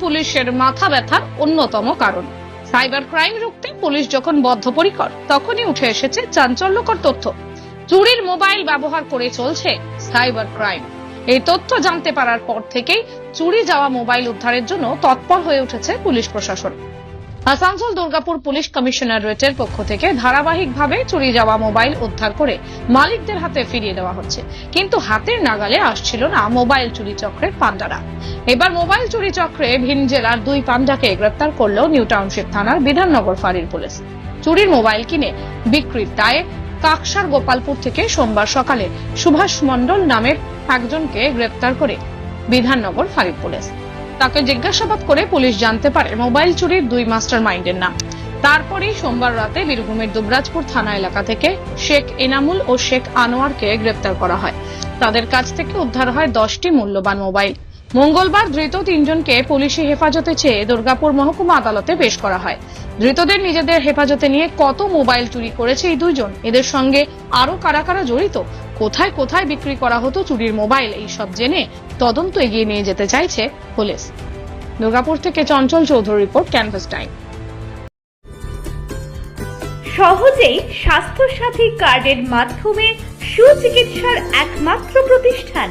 পুলিশের মাথা ব্যথার অন্যতম কারণ। সাইবার ক্রাইম রুখতে পুলিশ যখন বদ্ধপরিকর, তখনই উঠে এসেছে চাঞ্চল্যকর তথ্য। চুরির মোবাইল ব্যবহার করে চলছে সাইবার ক্রাইম। এই তথ্য জানতে পারার পর থেকেই চুরি যাওয়া মোবাইল উদ্ধারের জন্য তৎপর হয়ে উঠেছে পুলিশ প্রশাসন। আসানসোল দুর্গাপুর পুলিশ কমিশনারেটের পক্ষ থেকে ধারাবাহিকভাবে চুরি যাওয়া মোবাইল উদ্ধার করে মালিকদের হাতে ফিরিয়ে দেওয়া হচ্ছে। কিন্তু হাতের নাগালে আসছিল না মোবাইল চুরি চক্রের পান্ডারা এবার মোবাইল চুরি চক্রে ভিন জেলার দুই পান্ডাকে গ্রেপ্তার করল নিউ টাউনশিপ থানার বিধাননগর ফাঁড়ির পুলিশ। চুরির মোবাইল কিনে বিক্রির দায়ে কাকসার গোপালপুর থেকে সোমবার সকালে সুভাষ মণ্ডল নামের একজনকে গ্রেপ্তার করে বিধাননগর ফাঁড়ির পুলিশ। তাকে জিজ্ঞাসাবাদ করে পুলিশ জানতে পারে। মোবাইল চুরির দুই মাস্টার মাইন্ডের নাম। তারপরেই সোমবার রাতে বীরভূমের দুবরাজপুর থানা এলাকা থেকে শেখ এনামুল ও শেখ আনোয়ারকে গ্রেপ্তার করা হয়। তাদের কাছ থেকে উদ্ধার হয় দশটি মূল্যবান মোবাইল। মঙ্গলবার ধৃত তিনজনকে পুলিশি হেফাজতে চেয়ে দুর্গাপুর মহকুমা আদালতে পেশ করা হয়। ধৃতদের নিজেদের হেফাজতে নিয়ে কত মোবাইল চুরি করেছে এই দুইজন? এদের সঙ্গে আরও কারা কারা জড়িত? কোথায় কোথায় বিক্রি করা হতো চুরির মোবাইল? এই সব জেনে তদন্ত এগিয়ে নিয়ে যেতে চাইছে পুলিশ। দুর্গাপুর থেকে Chanchal Chowdhury report, canvas time. সহজেই স্বাস্থ্যসাথী কার্ডের মাধ্যমে সুচিকিৎসার একমাত্র প্রতিষ্ঠান।